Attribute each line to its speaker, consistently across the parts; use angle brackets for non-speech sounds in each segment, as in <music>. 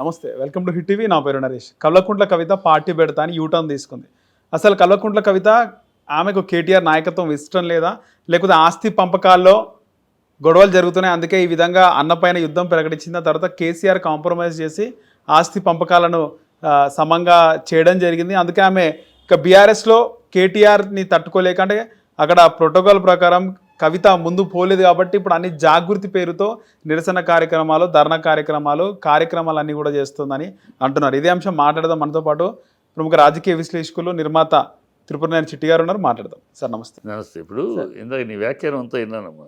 Speaker 1: నమస్తే welcome to hit TV. నా పేరు నరేష్. కల్వకుంట్ల కవిత పార్టీ పెడతా అని యూటర్న్ తీసుకుంది. అసలు కల్వకుంట్ల కవిత ఆమెకు కేటీఆర్ నాయకత్వం ఇష్టం లేదా? లేకపోతే ఆస్తి పంపకాల్లో గొడవలు జరుగుతున్నాయి. అందుకే ఈ విధంగా అన్నపైన యుద్ధం ప్రకటించిన తర్వాత కేసీఆర్ కాంప్రమైజ్ చేసి ఆస్తి పంపకాలను సమంగా చేయడం జరిగింది. అందుకే ఆమె ఇక బీఆర్ఎస్లో కేటీఆర్ని తట్టుకోలేక అంటే అక్కడ ప్రోటోకాల్ ప్రకారం కవిత ముందు పోలేదు కాబట్టి ఇప్పుడు అన్ని జాగృతి పేరుతో నిరసన కార్యక్రమాలు ధర్నా కార్యక్రమాలు కార్యక్రమాలన్నీ కూడా చేస్తుందని అంటున్నారు. ఇదే అంశం మాట్లాడదాం మనతో పాటు ప్రముఖ రాజకీయ విశ్లేషకులు నిర్మాత తిరుపతి చిట్టి గారు ఉన్నారు. మాట్లాడదాం. సార్ నమస్తే.
Speaker 2: నమస్తే. ఇప్పుడు ఇందాక నీ వ్యాఖ్యానం అంతా విన్నానమ్మా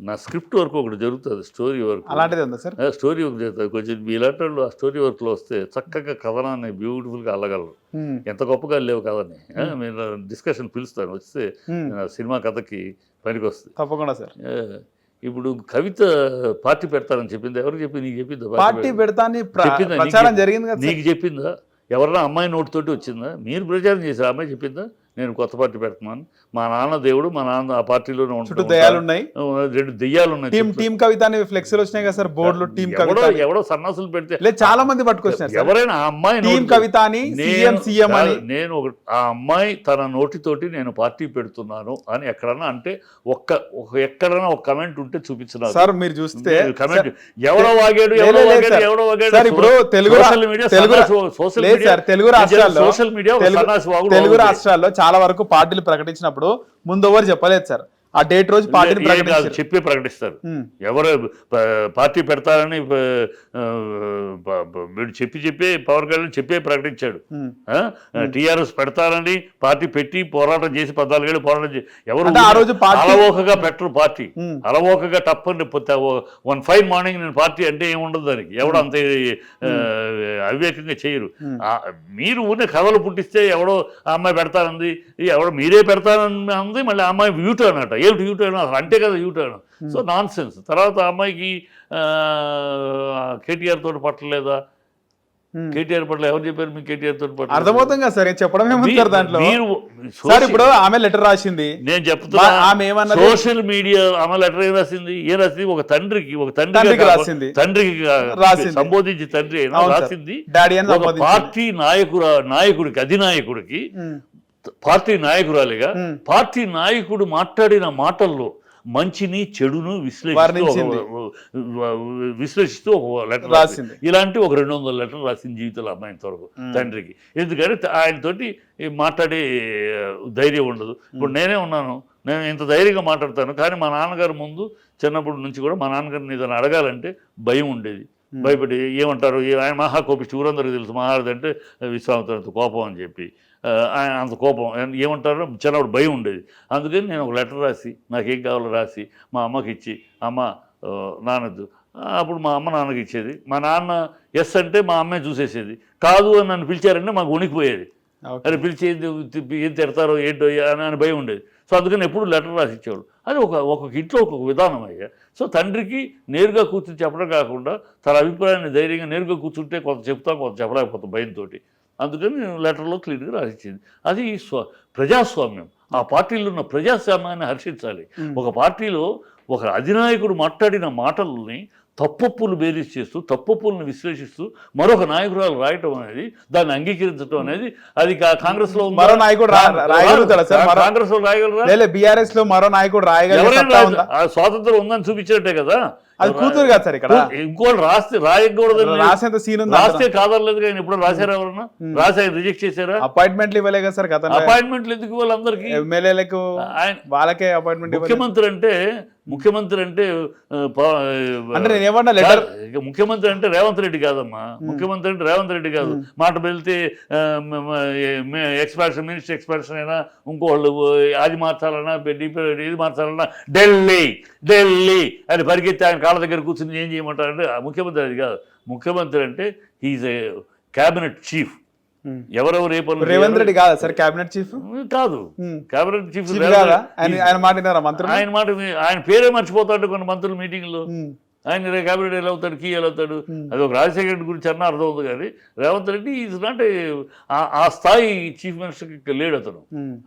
Speaker 2: నా స్క్రిప్ట్ వర్క్ ఒకటి జరుగుతుంది స్టోరీ వర్క్.
Speaker 1: అలాంటిది ఉందా సార్?
Speaker 2: స్టోరీ వర్క్ జరుగుతుంది. కొంచెం మీలాంటి వాళ్ళు ఆ స్టోరీ వర్క్లో వస్తే చక్కగా కథనాన్ని బ్యూటిఫుల్గా అల్లగలరు. ఎంత గొప్పగా లేవు కథని. మీరు డిస్కషన్ పిలుస్తాను. వస్తే సినిమా కథకి పనికి వస్తుంది
Speaker 1: తప్పకుండా సార్.
Speaker 2: ఇప్పుడు కవిత పార్టీ పెడతారని చెప్పింది? ఎవరు చెప్పింది? నీకు చెప్పిందా
Speaker 1: పార్టీ పెడతా అని ప్ర-
Speaker 2: చెప్పిందా? నీకు
Speaker 1: ప్రచారం
Speaker 2: చెప్-
Speaker 1: జరిగింది?
Speaker 2: నీకు చెప్పిందా? ఎవరన్నా అమ్మాయి నోటితోటి వచ్చిందా? మీరు ప్రచారం చేశారు అమ్మాయి చెప్పిందా? నేను కొత్త పార్టీ పెడుతున్నాను. మా నాన్న దేవుడు మా నాన్న ఆ పార్టీలోనే
Speaker 1: చుట్టూ
Speaker 2: ఉంటాడు
Speaker 1: దయాలు ఉన్నాయి.
Speaker 2: రెండు దెయ్యాలు ఉన్నాయి
Speaker 1: టీం. టీం కవిత అని ఫ్లెక్సీలు వచ్చినాయి కదా సార్ బోర్డులు టీం కవిత
Speaker 2: ఎవడో సన్నాసులు పెడితే
Speaker 1: లేదు చాలా మంది పట్టుకొచ్చినారు సార్.
Speaker 2: ఎవరైనా ఆ అమ్మాయి
Speaker 1: టీం కవిత అని
Speaker 2: నేను-
Speaker 1: సీఎం సీఎం అని.
Speaker 2: నేను ఒక ఆ అమ్మాయి తన నోటితోటి నేను పార్టీ పెడుతున్నాను అని ఎక్కడన్నా అంటే ఒక్క ఒక ఎక్కడన్నా ఒక కమెంట్ ఉంటే చూపించినారు
Speaker 1: సార్ మీరు చూస్తే
Speaker 2: కమెంట్ ఎవడో వాగాడు ఎవడో వాగాడు. ఎవడో వాగాడు
Speaker 1: సార్ ఇప్పుడు Telugu
Speaker 2: social media social media
Speaker 1: sir Telugu రాష్ట్రాల్లో
Speaker 2: సోషల్ మీడియా
Speaker 1: తెలుగు-. రాష్ట్రాల్లో చాలా వరకు పార్టీలు ప్రకటించినప్పుడు ముందు ఎవరు చెప్పలేదు సార్. ఆ డేట్ రోజు పార్టీని
Speaker 2: కాదు,
Speaker 1: ప్రకటించారు.
Speaker 2: చెప్పే ప్రకటిస్తారు. ఎవరు పార్టీ పెడతారని వీడు చెప్పి చెప్పి పవన్ కళ్యాణ్ చెప్పే ప్రకటించాడు. టిఆర్ఎస్ పెడతారని పార్టీ పెట్టి పోరాటం చేసి పద్నాలుగేళ్ళు పోరాటం చేసి ఎవరు అలవోకగా పెట్టరు పార్టీ. అలవోకగా టప్పని వన్ ఫైవ్ మార్నింగ్ నేను పార్టీ అంటే ఏముండదు దానికి. ఎవడు అంత అవివేకంగా చేయరు. మీరు ఊరినే కథలు పుట్టిస్తే ఎవడో ఆ అమ్మాయి పెడతానంది ఎవడో మీరే పెడతానని అంది మళ్ళీ అమ్మాయి యూటర్న్ అట ఏమిటి యూటర్న్ అసలు అంటే కదా యూటర్న్ సో నాన్ సెన్స్ తర్వాత అమ్మాయికి కేటీఆర్ తోటి పట్టలేదా
Speaker 1: ఉమ్.
Speaker 2: కేటీఆర్ పట్ల ఎవరు చెప్పారు మీకు కేటీఆర్ తోటి పట్ల
Speaker 1: అర్థమవుతుంది కదా సార్ చెప్పడం ఏముంది సార్ దాంట్లో
Speaker 2: మీరు
Speaker 1: సార్ ఇప్పుడు ఆమె లెటర్ రాసింది
Speaker 2: నేను చెప్తున్నా
Speaker 1: ఆమె ఏమన్నది?
Speaker 2: సోషల్ మీడియా ఆమె లెటర్ ఏం రాసింది ఏ రాసింది ఒక తండ్రికి ఒక తండ్రికి
Speaker 1: రాసింది.
Speaker 2: తండ్రికి
Speaker 1: రాసింది.
Speaker 2: సంబోధించి తండ్రి. రాసింది ఒక. పార్టీ నాయకురా నాయకుడికి అధినాయకుడికి
Speaker 1: ఉమ్,
Speaker 2: పార్టీ నాయకురాలిగా. పార్టీ నాయకుడు మాట్లాడిన మాటల్లో మంచిని చెడును విశ్లేషిస్తూ విశ్లేషిస్తూ ఒక లెటర్
Speaker 1: రాసింది.
Speaker 2: ఇలాంటి ఒక రెండు వందల లెటర్ రాసింది జీవితంలో అమ్మాయిన వరకు తండ్రికి. ఎందుకంటే ఆయనతోటి మాట్లాడే ధైర్యం ఉండదు. ఇప్పుడు నేనే ఉన్నాను. నేను ఇంత ధైర్యంగా మాట్లాడతాను. కానీ మా నాన్నగారు ముందు చిన్నప్పటి నుంచి కూడా మా నాన్నగారిని ఏదైనా అడగాలంటే భయం ఉండేది. భయపడి ఏమంటారు? ఆయన మహాకోపిష్టి ఊరందరికీ తెలుసు మహారథి అంటే విశ్వామిత్రంత కోపం అని చెప్పి. అంత కోపం. ఆయన ఏమంటారో? చిన్నప్పుడు భయం ఉండేది. అందుకని నేను ఒక లెటర్ రాసి నాకేం కావాలో రాసి మా అమ్మకి ఇచ్చి అమ్మ నానద్దు. అప్పుడు మా అమ్మ నాన్నకి ఇచ్చేది. మా నాన్న ఎస్ అంటే మా అమ్మే చూసేసేది. కాదు అని నన్ను పిలిచారంటే మాకు వణికిపోయేది.
Speaker 1: ఓకే.
Speaker 2: అరే పిలిచి ఏం తిడతారో ఏంటో అని అని భయం ఉండేది. సో అందుకని ఎప్పుడు లెటర్ రాసి ఇచ్చేవాడు అది ఒక ఒక్కొక్క ఇంట్లో ఒక్కొక్క విధానం అయ్యా. సో తండ్రికి నేరుగా కూర్చుని చెప్పడం కాకుండా తన అభిప్రాయాన్ని ధైర్యంగా నేరుగా కూర్చుంటే కొంత చెప్తాం కొంత చెప్పలేకపోతాం భయంతో అందుకని నేను లెటర్లో క్లియర్గా రాసిచ్చింది. అది స్వ ప్రజాస్వామ్యం. ఆ పార్టీలో ఉన్న ప్రజాస్వామ్యాన్ని హర్షించాలి. ఒక పార్టీలో ఒక అధినాయకుడు మాట్లాడిన మాటల్ని తప్పొప్పులు బేరీస్ చేస్తూ తప్పొప్పులను విశ్లేషిస్తూ మరొక నాయకురాలు రాయటం అనేది దాన్ని అంగీకరించడం అనేది అది కాంగ్రెస్లో?
Speaker 1: మరో నాయకుడు
Speaker 2: కాంగ్రెస్లో రాయగలరా?
Speaker 1: బీఆర్ఎస్లో మరో నాయకుడు
Speaker 2: ఆ స్వాతంత్రం ఉందని చూపించినట్టే కదా?
Speaker 1: అది కూతురు కదా సార్ ఇక్కడ.
Speaker 2: ఇంకోటి రాస్తే రాయకూడదని
Speaker 1: రాసేంత సీన్ ఉంది
Speaker 2: రాస్తే కాదనలేదు కానీ ఇప్పుడు రాశారా ఎవరన్నా? రాసి రిజెక్ట్ చేశారా?
Speaker 1: అపాయింట్మెంట్లు ఇవ్వలే కదా సార్ గతంలో.
Speaker 2: అపాయింట్మెంట్లు ఎందుకు వాళ్ళందరికీ
Speaker 1: ఎమ్మెల్యేలకు వాళ్ళకే అపాయింట్మెంట్
Speaker 2: ముఖ్యమంత్రి అంటే ముఖ్యమంత్రి అంటే
Speaker 1: అంటే నేను ఏమన్నా లెటర్
Speaker 2: కాదు, ముఖ్యమంత్రి అంటే రేవంత్ రెడ్డి కాదమ్మా. ముఖ్యమంత్రి అంటే రేవంత్ రెడ్డి కాదు. మాట వెళ్తే ఎక్స్పాన్షన్ మినిస్టర్ ఎక్స్పాన్షన్ అయినా ఇంకోళ్ళు అది మార్చాలన్నా డిపి ఇది మార్చాలన్నా ఢిల్లీ ఢిల్లీ అని పరిగెత్తి ఆయన కాళ్ళ దగ్గర కూర్చుని ఏం చేయమంటారంటే ముఖ్యమంత్రి అది కాదు. ముఖ్యమంత్రి అంటే హీజ్ ఏ క్యాబినెట్ చీఫ్ ఎవరెవరు ఏ పనులు
Speaker 1: రేవంత్ రెడ్డి కాదా సార్? కేబినెట్ చీఫ్
Speaker 2: కాదు.
Speaker 1: Hmm.
Speaker 2: క్యాబినెట్ చీఫ్
Speaker 1: చీఫ్ కాదా? ఆయన
Speaker 2: మాట ఆయన పేరే మర్చిపోతాడు కొన్ని మంత్రులు మీటింగ్లో.
Speaker 1: ఉమ్,
Speaker 2: ఆయన క్యాబినెట్ ఎలా అవుతాడు కీ ఎలా అవుతాడు. అది ఒక రాజశేఖర రెడ్డి గురించి అన్న అర్థం ఉంది కానీ రేవంత్ రెడ్డి ఈజ్ నాట్ ఆ స్థాయి చీఫ్ మినిస్టర్కి లేడు అతను.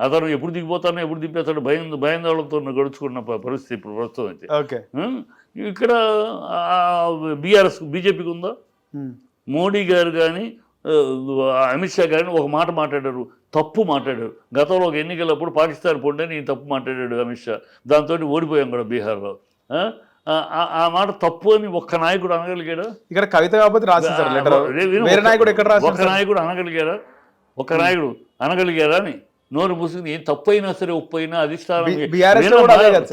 Speaker 2: అతను ఎప్పుడు దిగిపోతానో ఎప్పుడు దింపేస్తాడు భయం భయాందోళనతో గడుచుకున్న పరిస్థితి ఇప్పుడు ప్రస్తుతం అయితే? ఇక్కడ బీఆర్ఎస్ బీజేపీకి ఉందా? మోడీ గారు కానీ అమిత్ షా గారిని ఒక మాట మాట్లాడారు తప్పు మాట్లాడారు. గతంలో ఒక ఎన్నికలప్పుడు పాకిస్తాన్ పొండే నేను తప్పు మాట్లాడాడు అమిత్ షా. దాంతో ఓడిపోయాం కూడా బీహార్లో. ఆ? ఆ- ఆ- ఆ మాట తప్పు అని ఒక్క నాయకుడు అనగలిగాడా?
Speaker 1: ఇక్కడ కవిత కాకపోతే రాసింది సార్ లెటర్
Speaker 2: రే- విను,
Speaker 1: వేరే
Speaker 2: ఒక్క-
Speaker 1: నాయకుడు ఎక్కడ
Speaker 2: ఒక్క నాయకుడు అనగలిగారా ఒక్క నాయకుడు అనగలిగారా అని నోరు మూసుకుని ఏం తప్పైనా సరే ఉప్పైనా అధిష్టానం.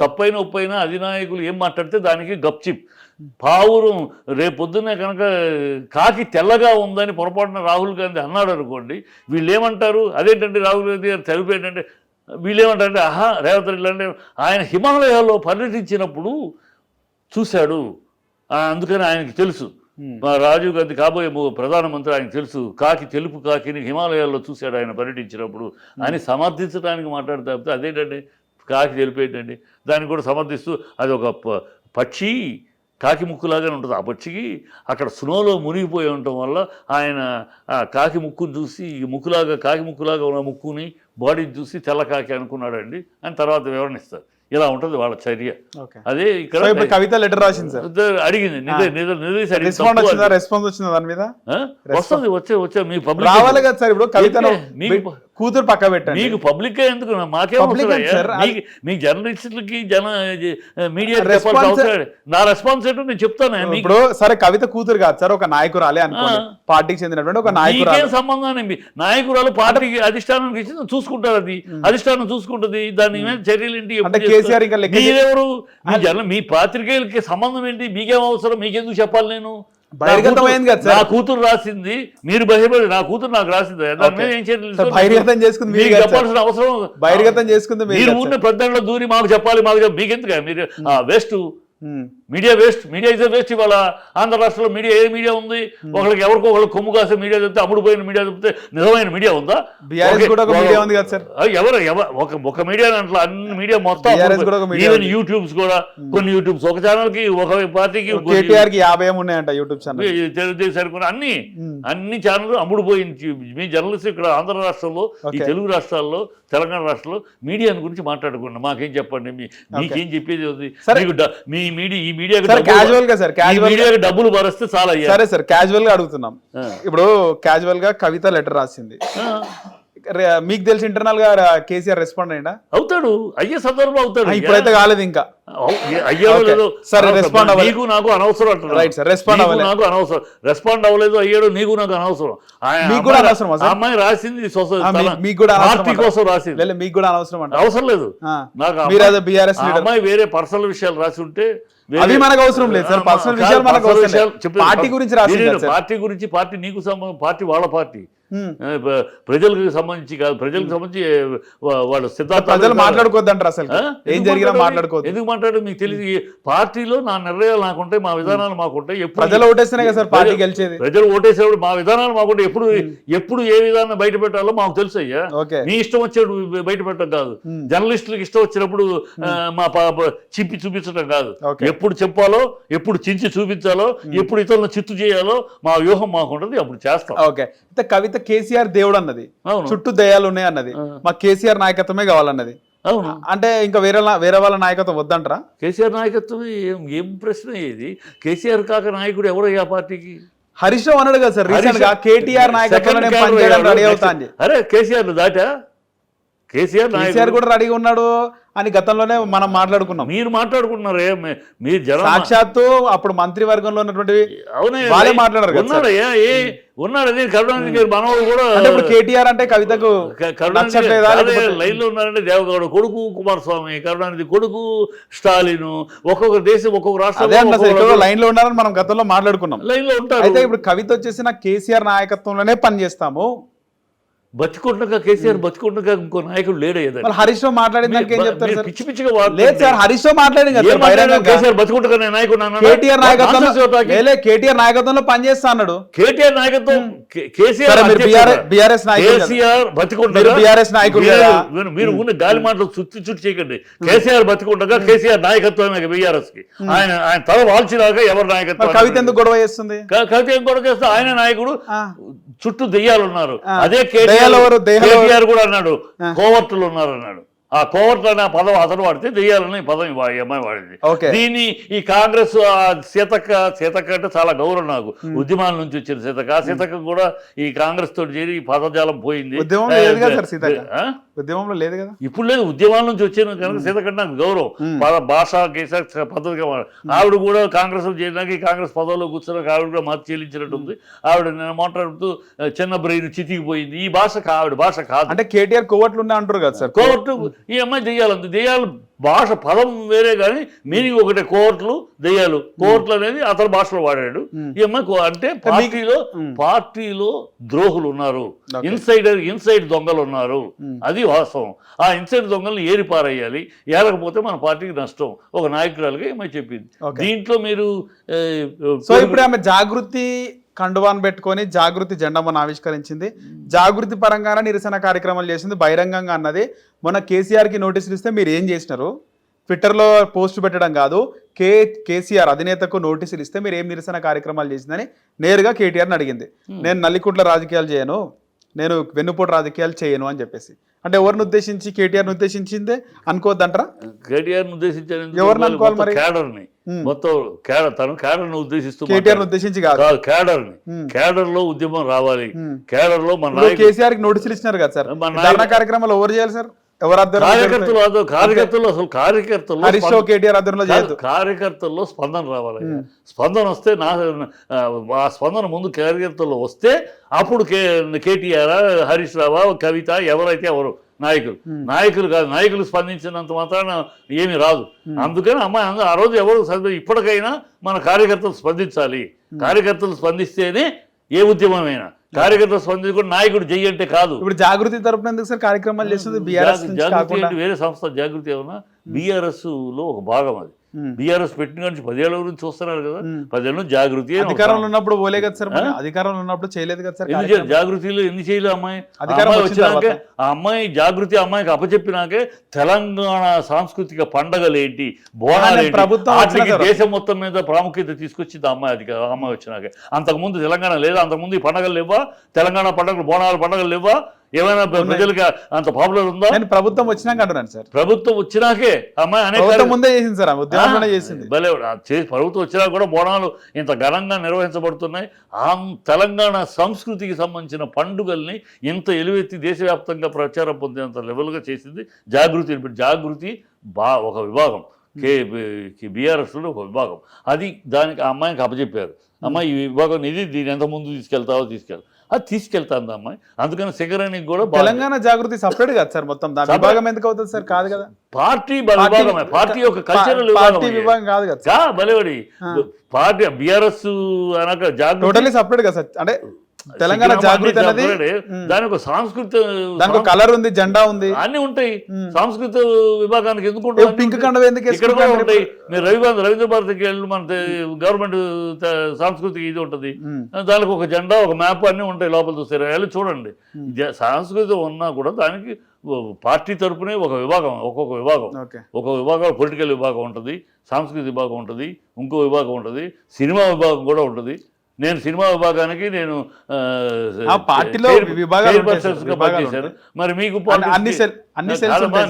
Speaker 2: తప్పైన ఉప్పైనా అధినాయకులు ఏం మాట్లాడితే దానికి గప్చిప్. పావురం రేపొద్దునే కనుక కాకి తెల్లగా ఉందని పొరపాటున రాహుల్ గాంధీ అన్నాడు అనుకోండి వీళ్ళు ఏమంటారు అదేంటంటే రాహుల్ గాంధీ గారు తెలుపు ఏంటంటే వీళ్ళు ఏమంటారంటే ఆహా రేవంత్ రెడ్డి అంటే ఆయన హిమాలయాల్లో పర్యటించినప్పుడు చూశాడు. అందుకని ఆయనకి తెలుసు. మా రాజీవ్ గాంధీ కాబోయే ప్రధానమంత్రి ఆయనకు తెలుసు. కాకి తెలుపు కాకిని హిమాలయాల్లో చూశాడు ఆయన పర్యటించినప్పుడు. అని సమర్థించడానికి మాట్లాడితే తప్పితే అదేంటండి? కాకి తెలిపేటండి? దాన్ని కూడా సమర్థిస్తూ అది ఒక ప- పక్షి కాకి ముక్కులాగానే ఉంటుంది. ఆ పక్షికి అక్కడ స్నోలో మునిగిపోయి ఉండటం వల్ల ఆయన కాకి ముక్కును చూసి ఈ ముక్కులాగా కాకి ముక్కులాగా ఉన్న ముక్కుని బాడీని చూసి తెల్ల కాకి అనుకున్నాడండి. అని తర్వాత వివరణిస్తారు ఇలా ఉంటుంది వాళ్ళ చర్య. అదే ఇక్కడ
Speaker 1: కవిత లెటర్ రాసింది సార్.
Speaker 2: అడిగింది.
Speaker 1: రెస్పాన్స్ వచ్చిందా? దాని మీద?
Speaker 2: వస్తుంది వచ్చే వచ్చే మీ పబ్లిక్
Speaker 1: రావాలి కదా సార్ ఇప్పుడు బి- కూతురు పక్క పెట్టండి.
Speaker 2: మీకు పబ్లిక్ ఎందుకు? మాకేం మీ జర్నలిస్టులకి జన మీడియా నా రెస్పాన్స్ ఏంటో నేను చెప్తాను.
Speaker 1: ఇప్పుడు సరే కవిత కూతురు కాదు సార్ ఒక నాయకురాలే అనుకోండి. పార్టీకి చెందినటువంటి ఒక నాయకురాలు.
Speaker 2: సంబంధం నాయకురాలు పార్టీకి అధిష్టానానికి ఇచ్చింది చూసుకుంటారు అది. అధిష్టానం చూసుకుంటుంది. దాని మీద చర్యలు ఏంటి? మీరెవరు? మీ జన మీ పాత్రికేయులకి సంబంధం ఏంటి? మీకేం అవసరం? మీకెందుకు చెప్పాలి నేను?
Speaker 1: బహిర్గతమైంది కదా.
Speaker 2: నా కూతురు రాసింది మీరు బహిర్గత నా కూతురు నాకు రాసింది దాని మీద. ఏం?
Speaker 1: బహిర్గతం చేసుకుంది మీరు
Speaker 2: మీకు. చెప్పాల్సిన అవసరం
Speaker 1: బహిర్గతం చేసుకుంది మీరు సార్.
Speaker 2: పెద్దలో దూరి మాకు చెప్పాలి మాకు చెప్పాలి మీకెందుకు మీరు waste. Media waste media is waste ఇవాళ ఆంధ్ర రాష్ట్రంలో మీడియా ఏ మీడియా ఉంది? ఒకరికి ఎవరికో ఒకళ్ళు కొమ్ము కాసే మీడియా చెప్తే అమ్ముడుపోయిన మీడియా చెప్తే నిజమైన మీడియా ఉందా?
Speaker 1: మీడియా
Speaker 2: ఎవరు ఎవ- ఒక ఒక మీడియా దాంట్లో అన్ని మీడియా మొత్తం
Speaker 1: మీడియా
Speaker 2: ఈవెన్. యూట్యూబ్స్ కూడా కొన్ని యూట్యూబ్స్ ఒక ఛానల్కి ఒక పార్టీకి
Speaker 1: యాభై ఉన్నాయంట యూట్యూబ్ ఛానల్
Speaker 2: అన్ని
Speaker 1: మ్మ్.
Speaker 2: అన్ని ఛానల్ అమ్ముడుపోయింది మీ జర్నలిస్ట్ ఇక్కడ ఆంధ్ర రాష్ట్రంలో ఈ. తెలుగు రాష్ట్రాల్లో తెలంగాణ రాష్ట్రంలో మీడియాని గురించి మాట్లాడకుండా. మాకేం చెప్పండి? మీకేం చెప్పేది ఉంది? మీ మీడియా మీడియాకి
Speaker 1: సార్ క్యాజువల్గా సార్
Speaker 2: మీడియాకి డబ్బులు భరిస్తే చాలా
Speaker 1: సరే సార్ క్యాజువల్గా అడుగుతున్నాం. ఇప్పుడు క్యాజువల్గా కవిత లెటర్ రాసింది మీకు తెలిసి ఇంటర్నల్గా కేసీఆర్ రెస్పాండ్ అయ్యిందా
Speaker 2: అవుతాడు అయ్యే సందర్భం అవుతాడు
Speaker 1: ఇప్పుడైతే కాలేదు ఇంకా
Speaker 2: అవు- ఏ- అయ్యో
Speaker 1: Okay.
Speaker 2: లేదో
Speaker 1: సరే,
Speaker 2: అనవసరం.
Speaker 1: అవ్వలే.
Speaker 2: నీకు నాకు అనవసరం అంటున్నాను.
Speaker 1: Right, sir. Respond
Speaker 2: నీకు
Speaker 1: అవ్వలే.
Speaker 2: నాకు అనవసరం రెస్పాండ్ అవ్వలేదు అయ్యాడు నీకు నాకు అనవసరం
Speaker 1: మీకు కూడా?
Speaker 2: ఆ అమ్మాయి రాసింది
Speaker 1: మీకు కూడా అనవసరం
Speaker 2: పార్టీ
Speaker 1: అంటారా?
Speaker 2: కోసం రాసింది
Speaker 1: లేదు మీకు కూడా అనవసరం అంట
Speaker 2: అవసరం లేదు. నాకు
Speaker 1: మీరు అదే బీఆర్ఎస్
Speaker 2: అమ్మాయి వేరే పర్సనల్ విషయాలు రాసి ఉంటే
Speaker 1: అవి మనకు అవసరం లేదు సార్. పర్సనల్ విషయాలు మనకు అవసరం పార్టీ గురించి సార్.
Speaker 2: పార్టీ గురించి పార్టీ నీకు సంబంధం పార్టీ వాళ్ళ పార్టీ ప్రజలకు సంబంధించి కాదు ప్రజలకు సంబంధించి వాళ్ళ సిద్ధాంతాలు
Speaker 1: ప్రజలు మాట్లాడుకోవద్దు అంటారు అసలు? ఏం జరిగినా? మాట్లాడుకోవద్దు.
Speaker 2: ఎందుకు మాట్లాడు మీకు ఈ పార్టీలో నా నిర్ణయాలు నాకుంటాయి మా విధానాలు మాకుంటాయి
Speaker 1: ప్రజలు ఓటేస్తేనే కదా సార్ పార్టీ గెలిచేది.
Speaker 2: ప్రజలు ఓటేసేవాడు మా విధానాలు మాకుంటే ఎప్పుడు ఎప్పుడు ఏ విధానం బయట పెట్టాలో మాకు తెలుసు అయ్యా. నీ ఇష్టం వచ్చాడు బయట పెట్టడం కాదు. జర్నలిస్టులకు ఇష్టం వచ్చినప్పుడు మా పా- పా- చింపి చూపించడం కాదు. ఎప్పుడు చెప్పాలో ఎప్పుడు చించి చూపించాలో ఎప్పుడు ఇతరులను చిత్తు చేయాలో మా వ్యూహం మాకుంటది అప్పుడు చేస్తాం.
Speaker 1: ఓకే. అయితే కవిత కేసీఆర్ దేవుడు అన్నది చుట్టూ దయాలు ఉన్నాయి అన్నది.
Speaker 2: ఆ.
Speaker 1: మా కేసీఆర్ నాయకత్వమే కావాలన్నది.
Speaker 2: అవును.
Speaker 1: అంటే ఇంకా వేరే వేరే వాళ్ళ నాయకత్వం వద్దంటారా?
Speaker 2: కేసీఆర్ నాయకత్వం ఏం ఏం ప్రశ్న ఇది కేసీఆర్ కాక నాయకుడు ఎవరయ్యా పార్టీకి?
Speaker 1: హరీష్ రావు అన్నాడు కదా సార్
Speaker 2: రీసెంట్గా
Speaker 1: కేటీఆర్ అని
Speaker 2: అరే కేసీఆర్ దాటా? కేసీఆర్
Speaker 1: కేసీఆర్ కూడా రెడీగా ఉన్నాడు. అని గతంలోనే మనం మాట్లాడుకున్నాం.
Speaker 2: మీరు మాట్లాడుకుంటున్నారే మీ- మీరు జనం
Speaker 1: సాక్షాత్తు అప్పుడు మంత్రివర్గంలో ఉన్నటువంటి
Speaker 2: అవునే
Speaker 1: వాళ్ళే మాట్లాడారు.
Speaker 2: ఉన్నాడయ్యా ఏ ఉన్నాడు అదే కరుణానిధి గారు మనవాడు కూడా
Speaker 1: అంటే ఇప్పుడు కేటీఆర్ అంటే కవితకు
Speaker 2: క- కరుణానిధి
Speaker 1: నచ్చట్లేదా
Speaker 2: అదే
Speaker 1: లేకపోతే-
Speaker 2: లైన్లో ఉన్నారంటే దేవగౌడ కొడుకు కుమారస్వామి కరుణానిధి కొడుకు స్టాలిన్ ఒక్కొక్క దేశం ఒక్కొక్క రాష్ట్రం
Speaker 1: లైన్లో ఉన్నారని మనం గతంలో మాట్లాడుకున్నాం.
Speaker 2: లైన్లో ఉంటారు.
Speaker 1: అయితే ఇప్పుడు కవిత వచ్చేసి నా కేసీఆర్ నాయకత్వంలోనే పనిచేస్తాము.
Speaker 2: బతికుండగా కేసీఆర్ బతికుండగా ఇంకో నాయకుడు లేడయ్యేదాన్ని
Speaker 1: మళ్ళీ హరీష్ రావు సార్
Speaker 2: పిచ్చి పిచ్చిగా
Speaker 1: లేదు సార్ హరీష్ రావు మాట్లాడింది.
Speaker 2: కేసీఆర్ బతికుండగా నాయకుడు?
Speaker 1: కేటీఆర్ నాయకత్వంలో కేటీఆర్ నాయకత్వంలో పనిచేస్తా అన్నాడు
Speaker 2: కేటీఆర్ నాయకత్వం కేసీఆర్
Speaker 1: బీఆర్ఎస్.
Speaker 2: కేసీఆర్ బతికుండగా
Speaker 1: మీరు BRS నాయకులు
Speaker 2: మీరు- ఉన్న గాలి మాటలు చుట్టి చుట్టి చేయకండి కేసీఆర్ బతికుండగా కేసీఆర్ నాయకత్వమే బీఆర్ఎస్కి ఆయన ఆయన తల వాల్చినాక ఎవరు నాయకత్వం
Speaker 1: కవిత ఎందుకు గొడవ చేస్తుంది
Speaker 2: కవిత ఏం కూడా చేస్తే ఆయన నాయకుడు. చుట్టూ దెయ్యాలు ఉన్నారు. అదే? కేటీఆర్ కూడా అన్నాడు కోవర్టులు ఉన్నారు అన్నాడు ఆ కోవర్ట్ అనే ఆ పదం అతను వాడితే దెయ్యాలని ఈ పదం ఈ అమ్మాయి వాడింది.
Speaker 1: ఓకే.
Speaker 2: దీన్ని ఈ కాంగ్రెస్ ఆ సీతక్క సీతక్క అంటే చాలా గౌరవం నాకు. ఉద్యమాల నుంచి వచ్చిన సీతక్క. ఆ సీతక్క కూడా ఈ కాంగ్రెస్ తోటి చేరి ఈ పదజాలం పోయింది.
Speaker 1: ఉద్యమంలో లేదు కదా?
Speaker 2: ఇప్పుడు లేదు ఉద్యమాల నుంచి వచ్చిన కనుక సీతక్క నాకు గౌరవం. భాష కేస పద్ధతిగా వాడు. ఆవిడ కూడా కాంగ్రెస్ ఈ కాంగ్రెస్ పదవిలో కూర్చున్నాక ఆవిడ కూడా మత చెల్లించినట్టు ఉంది ఆవిడ నేను మాట్లాడుతూ చిన్న బ్రెయిన్ చితికిపోయింది ఈ భాష ఆవిడ భాష కాదు.
Speaker 1: అంటే కేటీఆర్ కోవట్లు ఉన్నా అంటారు కదా సార్?
Speaker 2: కోర్టు ఈ అమ్మాయి దెయ్యాలంది దెయ్యాలు భాష పదం వేరే కానీ మీనింగ్ ఒకటే కోర్టులు దెయ్యాలు. కోర్టులు అనేది అతని భాషలో వాడాడు. ఈ అమ్మాయి కో- అంటే పార్టీలో పార్టీలో ద్రోహులు ఉన్నారు. ఇన్సైడర్ ఇన్సైడ్ దొంగలు ఉన్నారు. అది వాస్తవం. ఆ ఇన్సైడ్ దొంగల్ని ఏరి పారేయాలి ఏరకపోతే మన పార్టీకి నష్టం. ఒక నాయకురాలుగా ఏమై చెప్పింది. దీంట్లో మీరు
Speaker 1: సో ఇప్పుడు ఆమె జాగృతి కండువాన్ పెట్టుకొని జాగృతి జెండామని ఆవిష్కరించింది. జాగృతి పరంగానే నిరసన కార్యక్రమాలు చేసింది బహిరంగంగా అన్నది. మొన్న కేసీఆర్కి నోటీసులు ఇస్తే మీరు ఏం చేసినారు? ట్విట్టర్లో పోస్ట్ పెట్టడం కాదు కే కేసీఆర్ అధినేతకు నోటీసులు ఇస్తే మీరు ఏం నిరసన కార్యక్రమాలు చేసిందని నేరుగా కేటీఆర్ని అడిగింది. నేను నల్లికుట్ల రాజకీయాలు చేయను నేను వెన్నుపోటు రాజకీయాలు చేయను అని చెప్పేసి. అంటే ఎవరిని ఉద్దేశించి కేటీఆర్ని ఉద్దేశించిందే? అనుకోవద్దంటారా?
Speaker 2: కేటీఆర్ ఉద్దేశించారు
Speaker 1: ఎవరిని అనుకోవాలి మరి?
Speaker 2: మొత్తం క్యాడర్ తను క్యాడర్ని ఉద్దేశిస్తూ
Speaker 1: ఉద్దేశించి కాదు.
Speaker 2: కాదు క్యాడర్ని క్యాడర్లో ఉద్యమం రావాలి. క్యాడర్లో మన
Speaker 1: కేసీఆర్కి నోటీసులు ఇచ్చినారు కదా సార్.
Speaker 2: మన
Speaker 1: కార్యక్రమాలు ఎవరు చేయాలి సార్?
Speaker 2: కార్యకర్తలు కార్యకర్తలు అసలు కార్యకర్తలు కార్యకర్తల్లో స్పందన రావాలి. స్పందన వస్తే నా ఆ, ఆ స్పందన ముందు కార్యకర్తల్లో వస్తే అప్పుడు కే కేటీఆర్ హరీష్ రావా కవిత ఎవరైతే ఎవరు నాయకులు. నాయకులు కాదు నాయకులు స్పందించినంత మాత్రాన ఏమీ రాదు. అందుకని అమ్మాయి ఆ రోజు ఎవరు ఇప్పటికైనా మన కార్యకర్తలు స్పందించాలి. కార్యకర్తలు స్పందిస్తేనే ఏ ఉద్యమమైనా. కార్యకర్తలు స్పందించకుండా నాయకుడు చెయ్యంటే కాదు.
Speaker 1: ఇప్పుడు జాగృతి తరపున ఎందుకు సార్ కార్యక్రమాలు చేస్తుంది బీఆర్ఎస్
Speaker 2: జాగృతి వేరే సంస్థ జాగృతి ఏమన్నా? బీఆర్ఎస్లో ఒక భాగం అది. బీఆర్ఎస్ పెట్టిన నుంచి పదేళ్ళ గురించి చూస్తున్నారు కదా. పదేళ్ళు జాగృతి
Speaker 1: అధికారంలో ఉన్నప్పుడు పోలే కదా సార్ అధికారంలో ఉన్నప్పుడు చేయలేదు కదా సార్
Speaker 2: ఎన్ని చే- జాగృతిలో ఎన్ని చేయలే అమ్మాయి?
Speaker 1: అధికారం
Speaker 2: వచ్చినాకే. ఆ అమ్మాయి జాగృతి అమ్మాయికి అప్పచెప్పినాకే తెలంగాణ సాంస్కృతిక పండగలు ఏంటి బోనాలు
Speaker 1: ప్రభుత్వం.
Speaker 2: దేశం మొత్తం మీద ప్రాముఖ్యత తీసుకొచ్చింది అమ్మాయి అధికారం ఆ అమ్మాయి వచ్చినాకే. అంతకుముందు తెలంగాణ లేదా? అంతకుముందు ఈ పండగలు లేవా తెలంగాణ పండగలు బోనాల పండగలు లేవా ఏమైనా ప్రజలకి అంత పాపులర్ ఉందా?
Speaker 1: నేను ప్రభుత్వం వచ్చినాక అంటున్నాను సార్.
Speaker 2: ప్రభుత్వం వచ్చినాకే అమ్మాయి అనేక
Speaker 1: ముందే చేసింది సార్ ఆమె ఉద్యమంలోనే చేసింది.
Speaker 2: భలే చేసి ప్రభుత్వం వచ్చినా కూడా బోనాలు ఇంత ఘనంగా నిర్వహించబడుతున్నాయి. ఆ తెలంగాణ సంస్కృతికి సంబంధించిన పండుగల్ని ఇంత ఎలువెత్తి దేశవ్యాప్తంగా ప్రచారం పొందేంత లెవెల్గా చేసింది జాగృతి జాగృతి బా ఒక విభాగం. కే బీఆర్ఎస్లో ఒక విభాగం. అది దానికి ఆ అమ్మాయికి అప్పచెప్పారు. అమ్మాయి ఈ విభాగం ఇది దీని ఎంత ముందు తీసుకెళ్తావో తీసుకెళ్తా. అది తీసుకెళ్తాంది ఆ అమ్మాయి. అందుకని శిఖరానికి కూడా
Speaker 1: తెలంగాణ జాగృతి సపరేట్ కదా సార్? మొత్తం. విభాగం ఎందుకు అవుతుంది సార్? కాదు కదా.
Speaker 2: పార్టీ విభాగమే పార్టీ యొక్క కల్చరల్
Speaker 1: పార్టీ
Speaker 2: విభాగం
Speaker 1: కాదు కదా
Speaker 2: బలేవాడి. పార్టీ బీఆర్ఎస్ అనక జాగృతి
Speaker 1: టోటల్లీ సపరేట్ కదా సార్. అంటే తెలంగాణ జాగృతి అనేది.
Speaker 2: దానికి ఒక సాంస్కృతి
Speaker 1: దానికి కలర్ ఉంది జెండా ఉంది.
Speaker 2: అన్ని ఉంటాయి. సాంస్కృతిక విభాగానికి ఎందుకు
Speaker 1: పింక్. కండవ ఎందుకు
Speaker 2: ఇక్కడ కూడా ఉంటాయి. మీరు రవివారం రవీంద్ర భారతికి వెళ్ళి మన గవర్నమెంట్ సాంస్కృతిక ఇది ఉంటుంది. దానికి ఒక జెండా ఒక మ్యాప్ అన్ని ఉంటాయి లోపల చూస్తారు వెళ్ళి చూడండి. సాంస్కృతిక ఉన్నా కూడా దానికి పార్టీ తరపునే ఒక విభాగం ఒక్కొక్క విభాగం. ఒక విభాగం పొలిటికల్ విభాగం ఉంటుంది సాంస్కృతిక విభాగం ఉంటుంది ఇంకో విభాగం ఉంటుంది సినిమా విభాగం కూడా ఉంటుంది. నేను సినిమా విభాగానికి నేను
Speaker 1: పార్టీలో
Speaker 2: పనిచేశాను. మరి మీకు.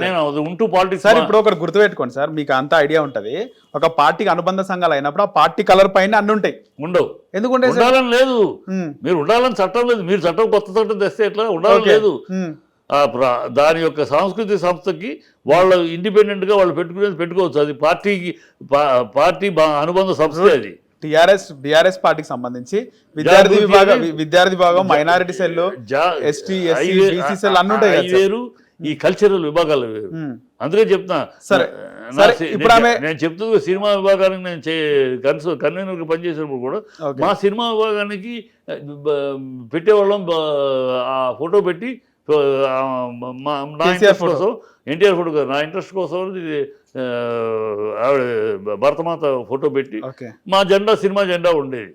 Speaker 2: నేను ఉంటూ పాలిటిక్స్
Speaker 1: సార్ ఇప్పుడు ఒకటి గుర్తుపెట్టుకోండి సార్ మీకు అంత ఐడియా ఉంటది. ఒక పార్టీకి అనుబంధ సంఘాలు అయినప్పుడు ఆ పార్టీ కలర్ పైన అన్ని ఉంటాయి.
Speaker 2: ఉండవు.
Speaker 1: ఎందుకుంటే
Speaker 2: ఉండాలని లేదు. మీరు ఉండాలని చట్టం లేదు. మీరు చట్టం కొత్త చట్టం తెస్తే ఎట్లా? ఉండాలని. లేదు. దాని యొక్క సాంస్కృతిక సంస్థకి వాళ్ళు ఇండిపెండెంట్గా వాళ్ళు పెట్టుకునేది పెట్టుకోవచ్చు. అది పార్టీకి పార్టీ అనుబంధ సంస్థ అది.
Speaker 1: టిఆర్ఎస్ బిఆర్ఎస్ పార్టీకి సంబంధించి విద్యార్థి విభాగం విద్యార్థి విభాగం minority cell ST SC BC cell అన్ని ఉంటాయి
Speaker 2: వేరు ఈ కల్చరల్ విభాగాలు వేరు. అందుకే చెప్తున్నా.
Speaker 1: సరే. ఇప్పుడు
Speaker 2: నేను-
Speaker 1: ఆమె-
Speaker 2: నేను చెప్తూ సినిమా విభాగానికి నేను కన్స కన్వీనర్గా పనిచేసినప్పుడు కూడా. మా సినిమా విభాగానికి పెట్టేవాళ్ళం ఆ ఫోటో పెట్టి మా నా ఇంట్రెస్ట్. కోసం ఎన్టీఆర్ ఫోటో నా ఇంట్రెస్ట్ కోసం ఆవిడ భరతమాత ఫోటో పెట్టి మా జెండా సినిమా జెండా ఉండేది.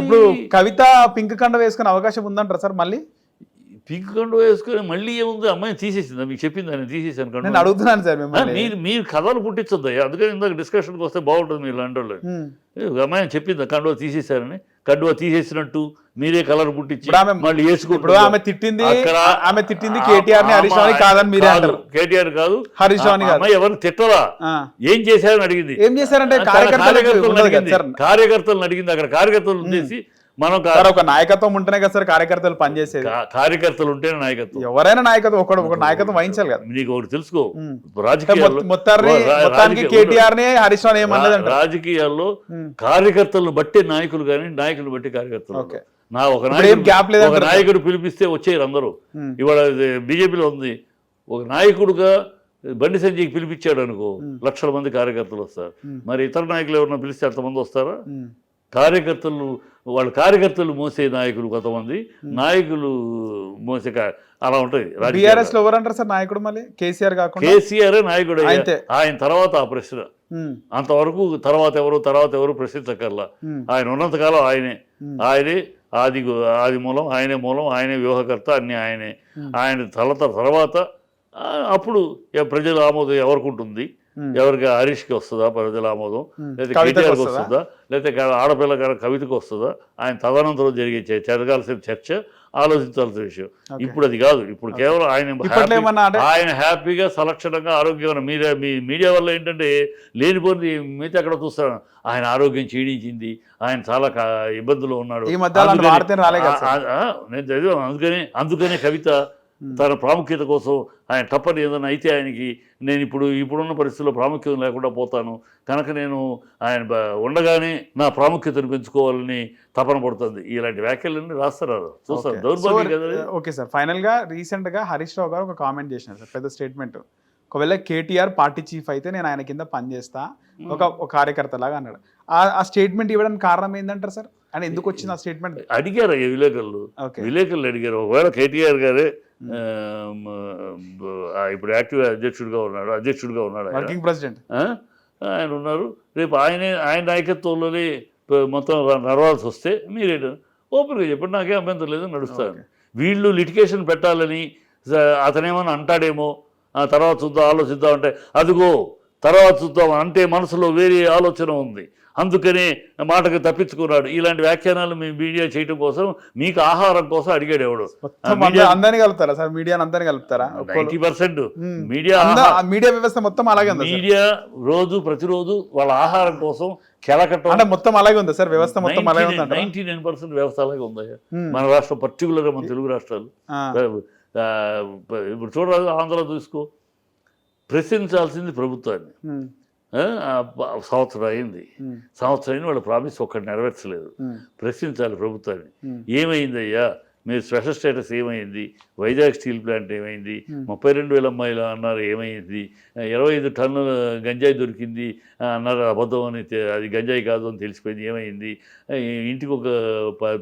Speaker 1: ఇప్పుడు కవిత పింక్ కండ వేసుకునే అవకాశం ఉందంటారా సార్ మళ్ళీ?
Speaker 2: పింక్ కండు వేసుకొని మళ్ళీ ఏముంది? అమ్మాయిని తీసేసిందా? మీకు చెప్పింది నేను తీసేసాను
Speaker 1: నేను
Speaker 2: కండువా.
Speaker 1: అడుగుతున్నాను సార్ మిమ్మల్ని.
Speaker 2: మీరు మీరు కథలు పుట్టించొద్దయ్యా. అందుకని ఇందాక డిస్కషన్కి వస్తే బాగుంటుంది మీరు లాంటి వాళ్ళు.
Speaker 1: ఉమ్.
Speaker 2: ఏ, ఒక అమ్మాయిని చెప్పింది? కండువా తీసేశారని. కండువా తీసేసినట్టు మీరే కలర్ పుట్టించి
Speaker 1: ఇప్పుడు ఆమె-
Speaker 2: మళ్ళీ
Speaker 1: ఇప్పుడు
Speaker 2: వేసుకుంటారు
Speaker 1: ఆమె తిట్టింది
Speaker 2: అక్కడ
Speaker 1: ఆమె తిట్టింది కేటీఆర్ని హరీష్ రావుని కాదని మీరే అంటారు.
Speaker 2: కేటీఆర్ కాదు.
Speaker 1: హరీష్ రావుని
Speaker 2: ఆ
Speaker 1: కాదు.
Speaker 2: అమ్మాయి ఎవరిని తిట్టరా
Speaker 1: ఆ.
Speaker 2: ఏం చేశారని అడిగింది.
Speaker 1: ఏం చేశారంటే
Speaker 2: తన
Speaker 1: కార్యకర్తలకు
Speaker 2: కార్యకర్తలను
Speaker 1: ఉండదు కదా
Speaker 2: అడిగింది.
Speaker 1: సార్.
Speaker 2: కార్యకర్తలను అడిగింది. అక్కడ కార్యకర్తలు ఉద్దేశి మనం
Speaker 1: ఒక నాయకత్వం ఉంటేనే కదా సార్ కార్యకర్తలు పనిచేసేది
Speaker 2: కార్యకర్తలు ఉంటేనే నాయకత్వం
Speaker 1: ఎవరైనా నాయకత్వం ఒకడు ఒక నాయకత్వం వహించాలి కదా
Speaker 2: నీకు ఒకటి తెలుసుకో. రాజకీయాల్లో
Speaker 1: మొత్తాన్ని
Speaker 2: రా-
Speaker 1: మొత్తానికి
Speaker 2: రాజకీయ-
Speaker 1: కేటీఆర్ని హరీష్ రావు ఏమన్నదంట
Speaker 2: రా- రాజకీయాల్లో. కార్యకర్తలను బట్టే నాయకులు కానీ నాయకులు బట్టి కార్యకర్తలు. నా ఒక నాయకుడు ఒక? నాయకుడు పిలిపిస్తే వచ్చేయరు అందరూ. ఇవాళ బీజేపీలో ఉంది ఒక నాయకుడుగా బండి సంజయ్కి పిలిపించాడు అనుకో లక్షల మంది కార్యకర్తలు వస్తారు. మరి ఇతర నాయకులు ఎవరన్నా పిలిస్తే అంతమంది వస్తారా. కార్యకర్తలు వాళ్ళ కార్యకర్తలు మోసే నాయకులు కొంతమంది నాయకులు మోసే అలా ఉంటుంది.
Speaker 1: బీఆర్ఎస్లో ఎవరంటారు సార్ నాయకుడు మళ్ళీ కేసీఆర్ కాకుండా
Speaker 2: కేసీఆర్ నాయకుడు. ఆయన తర్వాత ఆ ప్రశ్న. అంతవరకు తర్వాత ఎవరు తర్వాత ఎవరు ప్రశ్నించక్కర్లా. ఆయన ఉన్నంతకాలం ఆయనే. ఆయనే ఆది ఆది మూలం ఆయనే మూలం ఆయనే వ్యూహకర్త అన్ని ఆయనే ఆయన తలత తర్వాత అప్పుడు ప్రజల ఆమోదం ఎవరికి ఉంటుంది. ఎవరికి హరీష్కి వస్తుందా ప్రజల ఆమోదం. లేదా కేటీఆర్కి
Speaker 1: వస్తుందా?
Speaker 2: క- ఆడపిల్ల గారి కవితకు వస్తుందా? ఆయన తదనంతరం జరిగే జరగాల్సిన చర్చ ఆలోచించాల్సిన విషయం. ఇప్పుడు అది కాదు. ఇప్పుడు కేవలం ఆయన ఆయన హ్యాపీగా సలక్షణంగా ఆరోగ్యంగా మీడియా మీ మీడియా వల్ల ఏంటంటే లేనిపోయింది మిగతా ఎక్కడ చూస్తాను ఆయన ఆరోగ్యం క్షీణించింది. ఆయన చాలా ఇబ్బందులు ఉన్నాడు. నేను చదివాను. అందుకనే అందుకనే కవిత తన ప్రాముఖ్యత కోసం ఆయన తప్పని ఏదైనా అయితే ఆయనకి నేను ఇప్పుడు ఇప్పుడున్న పరిస్థితుల్లో ప్రాముఖ్యత లేకుండా పోతాను. కనుక నేను ఆయన ఉండగానే నా ప్రాముఖ్యతను పెంచుకోవాలని తపన పడుతుంది. ఇలాంటి వ్యాఖ్యలన్నీ రాస్తారు చూస్తారు.
Speaker 1: ఓకే.
Speaker 2: దౌర్భాగ్యం కదా.
Speaker 1: ఓకే సార్ ఫైనల్గా రీసెంట్గా హరీష్ రావు గారు ఒక కామెంట్ చేసినారు సార్ పెద్ద స్టేట్మెంట్ ఒకవేళ కేటీఆర్ పార్టీ చీఫ్ అయితే నేను ఆయన కింద పనిచేస్తా. ఒక ఒక కార్యకర్త లాగా అన్నాడు. ఆ- స్టేట్మెంట్ ఇవ్వడానికి కారణం ఏంటంటారు సార్? అని ఎందుకు వచ్చింది ఆ స్టేట్మెంట్
Speaker 2: అడిగారు విలేకరులు. విలేకరులు అడిగారు. ఒకవేళ కేటీఆర్ గారే ఇప్పుడు యాక్టివ్ అధ్యక్షుడిగా ఉన్నాడు అధ్యక్షుడిగా ఉన్నాడు.
Speaker 1: Working president?
Speaker 2: ఆయన ఉన్నారు. రేపు ఆయనే ఆయన నాయకత్వంలోనే మొత్తం నడవాల్సి వస్తే మీరేంటి ఓపెన్గా చెప్పండి. నాకేం అభ్యంతరం లేదు నడుస్తాను. వీళ్ళు లిటికేషన్ పెట్టాలని అతనేమన్నా అంటాడేమో? ఆ తర్వాత చూద్దాం ఆలోచిద్దాం అంటే అదిగో తర్వాత చూద్దాం అంటే మనసులో వేరే ఆలోచన ఉంది. అందుకనే మాటకు తప్పించుకున్నాడు. ఇలాంటి వ్యాఖ్యానాలు మీ మీడియా చేయడం కోసం మీకు ఆహారం కోసం అడిగాడు ఎవడు?
Speaker 1: అందరినీ కలుపుతారా సార్? మీడియాని అందరినీ కలుపుతారా?
Speaker 2: Ninety percent. మీడియా
Speaker 1: మీడియా వ్యవస్థ మొత్తం అలాగే ఉందా
Speaker 2: మీడియా రోజు ప్రతిరోజు వాళ్ళ ఆహారం కోసం కెలకటం
Speaker 1: అంటే మొత్తం అలాగే ఉందా సార్? వ్యవస్థ మొత్తం అలాగే ఉందంట
Speaker 2: నైన్టీ నైన్ పర్సెంట్ వ్యవస్థ అలాగే ఉంది. మన రాష్ట్రం పర్టికులర్గా మన తెలుగు రాష్ట్రాలు. ఇప్పుడు చూడరాదు ఆంధ్ర చూసుకో ప్రశ్నించాల్సింది ప్రభుత్వాన్ని. సంవత్సరం అయింది. సంవత్సరం అయిన వాళ్ళ ప్రామిస్ ఒక్కటి నెరవేర్చలేదు. ప్రశ్నించాలి ప్రభుత్వాన్ని. ఏమైందయ్యా మీరు స్పెషల్ స్టేటస్ ఏమైంది? వైజాగ్ స్టీల్ ప్లాంట్ ఏమైంది? ముప్పై రెండు వేల అమ్మాయిలు అన్నారు ఏమైంది? ఇరవై ఐదు టన్నుల గంజాయి దొరికింది అన్నారు అబద్ధం అని అది గంజాయి కాదు అని తెలిసిపోయింది ఏమైంది? ఇంటికి ఒక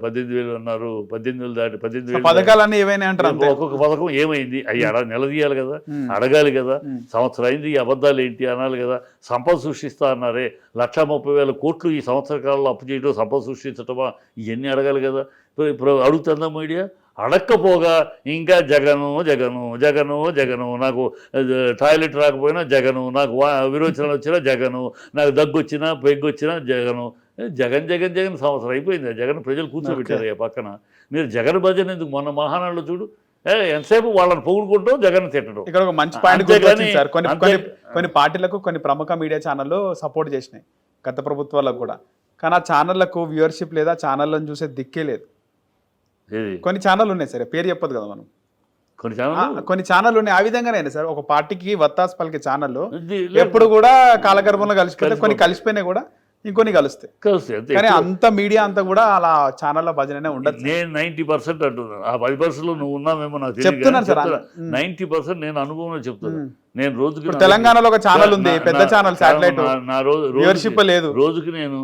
Speaker 2: పద్దెనిమిది వేలు అన్నారు పద్దెనిమిది వేలు దాటి పద్దెనిమిది వేలు
Speaker 1: పథకాలన్నీ ఏవైనా అంటారు
Speaker 2: ఒక్కొక్క పథకం ఏమైంది? అవి అడ నిలదీయాలి కదా. అడగాలి కదా. సంవత్సరం అయింది ఈ అబద్ధాలు ఏంటి అనాలి కదా సంపద సృష్టిస్తా అన్నారే లక్ష ముప్పై వేల కోట్లు ఈ సంవత్సర కాలంలో అప్పు చేయడం సంపద సృష్టించటమా? ఇవన్నీ అడగాలి కదా. ఇప్పుడు ఇప్పుడు అడుగుతుందా మీడియా? అడక్కపోగా ఇంకా జగను జగను జగను జగను నాకు టాయిలెట్ రాకపోయినా జగను నాకు విరోచనలు వచ్చినా జగను నాకు దగ్గు వచ్చినా పెగ్గు వచ్చినా జగను జగన్ జగన్ జగన్ సంవత్సరం అయిపోయింది. జగన్ ప్రజలు కూర్చోబెట్టారు పక్కన. మీరు జగన్ భజన ఎందుకు? మొన్న మహానాడులో చూడు. ఎంతసేపు వాళ్ళని పొగుడుకుంటూ జగన్ తిట్టడం.
Speaker 1: ఇక్కడ ఒక మంచి పాయింట్ సార్. కొన్ని కొన్ని పార్టీలకు కొన్ని ప్రముఖ మీడియా ఛానళ్ళు సపోర్ట్ చేసినాయి. గత ప్రభుత్వాలకు కూడా. కానీ ఆ ఛానళ్ళకు వ్యూవర్షిప్ లేదా ఛానళ్ళని చూసే దిక్కే లేదు. కొన్ని ఛానల్ ఉన్నాయి సార్ పేరు చెప్పదు కదా మనం.
Speaker 2: కొన్ని ఛానల్
Speaker 1: కొన్ని ఛానల్ ఉన్నాయి ఆ విధంగానే సార్. ఒక పార్టీకి వత్తాసు పలికే ఛానల్ ఎప్పుడు కూడా కాలగర్భంలో కలిసిపోతే కొన్ని కలిసిపోయినాయి కూడా ఇంకొన్ని కలుస్తాయి.
Speaker 2: కలిసి అంతే.
Speaker 1: కానీ అంత మీడియా అంతా కూడా అలా ఛానల్లో భజననే ఉండదు
Speaker 2: నేను నైన్టీ పర్సెంట్ అంటున్నాను. ఆ పది పర్సెంట్ నువ్వు ఉన్నావేమో నాకు
Speaker 1: చెప్తున్నాను సార్.
Speaker 2: నైన్టీ పర్సెంట్ నేను అనుభవంలో చెప్తాను
Speaker 1: మ్మ్.
Speaker 2: నేను రోజుకి
Speaker 1: తెలంగాణలో ఒక ఛానల్ ఉంది పెద్ద ఛానల్ శాటిలైట్
Speaker 2: నా- రోజు
Speaker 1: లేదు.
Speaker 2: రోజుకి నేను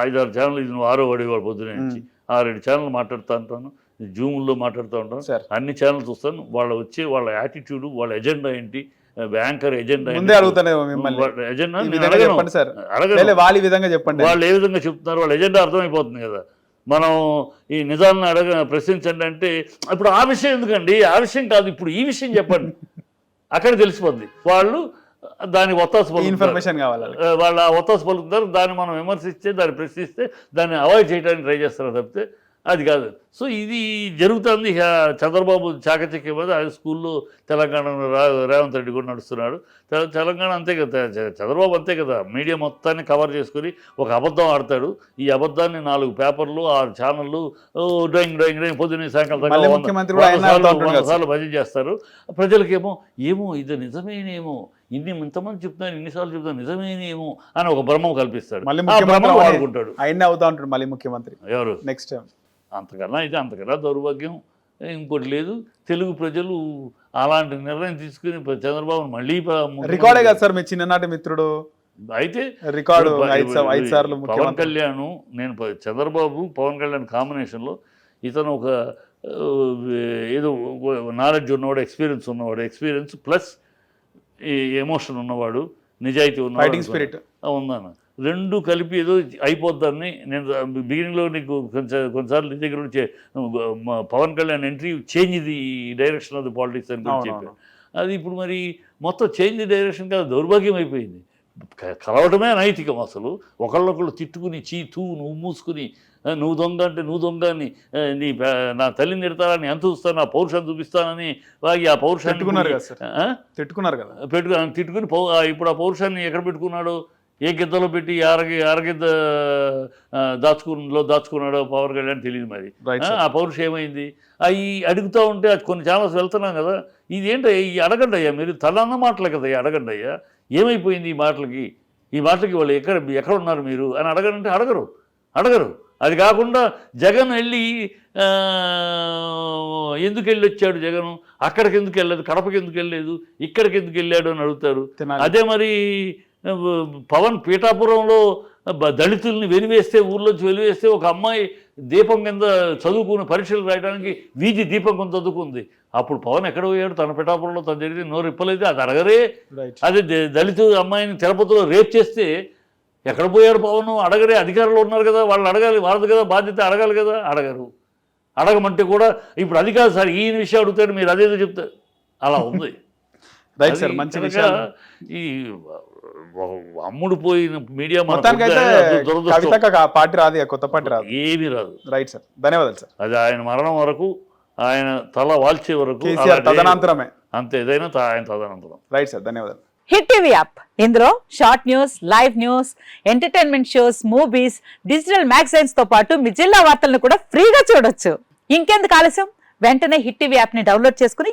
Speaker 2: ఐదారు ఛానల్ ఇది నువ్వు ఆరో వాడేవాడు పొద్దున నుంచి. ఆరేడు ఛానల్ మాట్లాడుతూ ఉంటాను. జూమ్లో మాట్లాడుతూ ఉంటాను.
Speaker 1: సార్.
Speaker 2: అన్ని ఛానల్ చూస్తాను. వాళ్ళ వచ్చే వాళ్ళ యాటిట్యూడ్ వాళ్ళ ఎజెండా ఏంటి? యాంకర్ ఎజెండా
Speaker 1: విధంగా చెప్పండి వాళ్ళు ఈ విధంగా చెప్పండి.
Speaker 2: వాళ్ళు ఏ విధంగా చెప్తున్నారు? వాళ్ళ ఎజెండా అర్థమైపోతుంది కదా. మనం ఈ నిజాన్ని అడగ ప్రశ్నించండి అంటే ఇప్పుడు ఆ విషయం ఎందుకండి? ఆ విషయం కాదు. ఇప్పుడు ఈ విషయం చెప్పండి. <laughs> అక్కడ తెలిసిపోద్ది. వాళ్ళు దాని ఒత్తాసు.
Speaker 1: ఇన్ఫర్మేషన్ కావాలి వాళ్ళకి.
Speaker 2: ఆ, వాళ్ళ ఒత్తాసు పలుకుతారు దాన్ని మనం విమర్శిస్తే దాన్ని ప్రశ్నిస్తే దాన్ని అవాయిడ్ చేయడానికి ట్రై చేస్తారు తప్పితే అది కాదు సో ఇది జరుగుతుంది చంద్రబాబు చాకచక్య మీద ఆయన స్కూల్లో తెలంగాణలో రేవంత్ రెడ్డి కూడా నడుస్తున్నాడు తెలంగాణ అంతే కదా చంద్రబాబు అంతే కదా మీడియా మొత్తాన్ని కవర్ చేసుకుని ఒక అబద్ధం ఆడతాడు. ఈ అబద్ధాన్ని నాలుగు పేపర్లు ఆరు ఛానళ్ళు డ్రాయింగ్ డ్రాయింగ్ డ్రాయింగ్ పొద్దున్న సాయంకాలం
Speaker 1: ఆయన
Speaker 2: సార్లు- భజన చేస్తారు. ప్రజలకేమో ఏమో ఇది నిజమేనేమో ఇన్ని ఇంతమంది చెప్తున్నారు ఇన్నిసార్లు చెప్తున్నారు నిజమేనేమో అని ఒక భ్రమం కల్పిస్తాడు.
Speaker 1: మళ్ళీ
Speaker 2: వాడుకుంటాడు.
Speaker 1: ఆయన్ని అవుతా ఉంటాడు మళ్ళీ ముఖ్యమంత్రి.
Speaker 2: ఎవరు?
Speaker 1: నెక్స్ట్ టైం
Speaker 2: అంతకన్నా ఇది అంతకన్నా దౌర్భాగ్యం. ఇంకోటి లేదు. తెలుగు ప్రజలు అలాంటి నిర్ణయం తీసుకుని చంద్రబాబును మళ్ళీ
Speaker 1: రికార్డే కదా సార్ మీ చిన్ననాటి మిత్రుడు?
Speaker 2: అయితే
Speaker 1: రికార్డు ఐదు సార్లు
Speaker 2: పవన్ కళ్యాణ్ నేను చంద్రబాబు పవన్ కళ్యాణ్ కాంబినేషన్లో ఇతను ఒక ఏదో నాలెడ్జ్ ఉన్నవాడు ఎక్స్పీరియన్స్ ఉన్నవాడు ఎక్స్పీరియన్స్ ప్లస్ ఈ ఎమోషన్ ఉన్నవాడు నిజాయితీ ఉన్నవాడు
Speaker 1: ఫైటింగ్ స్పిరిట్
Speaker 2: ఆ, ఉందన్న. రెండు కలిపి ఏదో అయిపోద్దని నేను బిగినింగ్లో నీకు కొంచెం కొన్నిసార్లు నీ దగ్గర నుంచి పవన్ కళ్యాణ్ ఎంట్రీ చేంజ్ ఇది డైరెక్షన్ ఆఫ్ ది పాలిటిక్స్ అని. చెప్పాను అది ఇప్పుడు మరి మొత్తం చేంజ్ ది డైరెక్షన్ కాదు దౌర్భాగ్యం అయిపోయింది. కలవటమే అనైతికం అసలు. ఒకళ్ళొకళ్ళు తిట్టుకుని చీ తూ నువ్వు మూసుకుని నువ్వు దొంగ అంటే నువ్వు దొంగ అని నీ నా తల్లిని తిడతానని ఎంత చూస్తాను నా పౌరుషాన్ని చూపిస్తానని వాగి ఆ పౌరుషాన్ని
Speaker 1: తిట్టుకున్నారు కదా? తిట్టుకున్నారు కదా.
Speaker 2: పెట్టుకు తిట్టుకుని ఇప్పుడు ఆ పౌరుషాన్ని ఎక్కడ పెట్టుకున్నాడు? ఏ గిద్దలో పెట్టి అరగి అరగిద్ద ఆ, దాచుకులో దాచుకున్నాడో పవన్ కళ్యాణ్ తెలియదు మరి. ఆ, పౌరుషం ఏమైంది? అవి అడుగుతూ ఉంటే అది కొన్ని ఛానల్స్ వెళ్తున్నాం కదా. ఇది ఏంటయ్యా ఈ అడగండి అయ్యా మీరు. తలన్న మాటలు కదా ఈ అడగండి అయ్యా. ఏమైపోయింది ఈ మాటలకి? ఈ మాటలకి వాళ్ళు ఎక్కడ ఎక్కడ ఉన్నారు మీరు? అని అడగనంటే అడగరు. అడగరు. అది కాకుండా జగన్ వెళ్ళి ఎందుకు వెళ్ళి వచ్చాడు జగన్? అక్కడికి ఎందుకు వెళ్ళలేదు? కడపకి ఎందుకు వెళ్ళలేదు? ఇక్కడికి ఎందుకు వెళ్ళాడు అని అడుగుతారు. అదే మరి పవన్ పీఠాపురంలో దళితుల్ని వెలివేస్తే ఊర్లోంచి వెలివేస్తే ఒక అమ్మాయి దీపం కింద చదువుకుని పరీక్షలు రాయడానికి వీధి దీపం కింద చదువుకుంది. అప్పుడు పవన్ ఎక్కడ పోయాడు? తన పిఠాపురంలో తను జరిగితే నోరు ఇప్పలేదు అది అడగరే. అదే దళిత అమ్మాయిని తిరుపతిలో రేప్ చేస్తే ఎక్కడ పోయాడు పవన్? అడగరే అధికారులు ఉన్నారు కదా వాళ్ళు అడగాలి వాళ్ళది కదా బాధ్యత అడగాలి కదా. అడగరు. అడగమంటే కూడా ఇప్పుడు అది కాదు సార్ ఈయన విషయం అడుగుతాడు మీరు అదేదో చెప్తారు. అలా ఉంది.
Speaker 1: రైట్ సార్ మంచి విషయాలు.
Speaker 2: ఈ అమ్ముడు పోయిన మీడియా
Speaker 1: మొత్తానికైతే పార్టీ రాదు కొత్త పార్టీ రాదు.
Speaker 2: ఏమీ రాదు.
Speaker 1: రైట్ సార్ ధన్యవాదాలు సార్.
Speaker 2: అది ఆయన మరణం వరకు ఆయన తల వాల్చే వరకు
Speaker 1: తదనంతరమే.
Speaker 2: అంతే ఏదైనా ఆయన తదనంతరం.
Speaker 1: రైట్ సార్ ధన్యవాదాలు.
Speaker 3: Hit TV app. ఇందులో short news live news entertainment shows movies digital మ్యాగజైన్స్తో పాటు మీ జిల్లా వార్తలను కూడా ఫ్రీగా చూడొచ్చు. ఇంకెందుకు ఆలస్యం? వెంటనే హిట్ టీవీ యాప్ని డౌన్లోడ్ చేసుకుని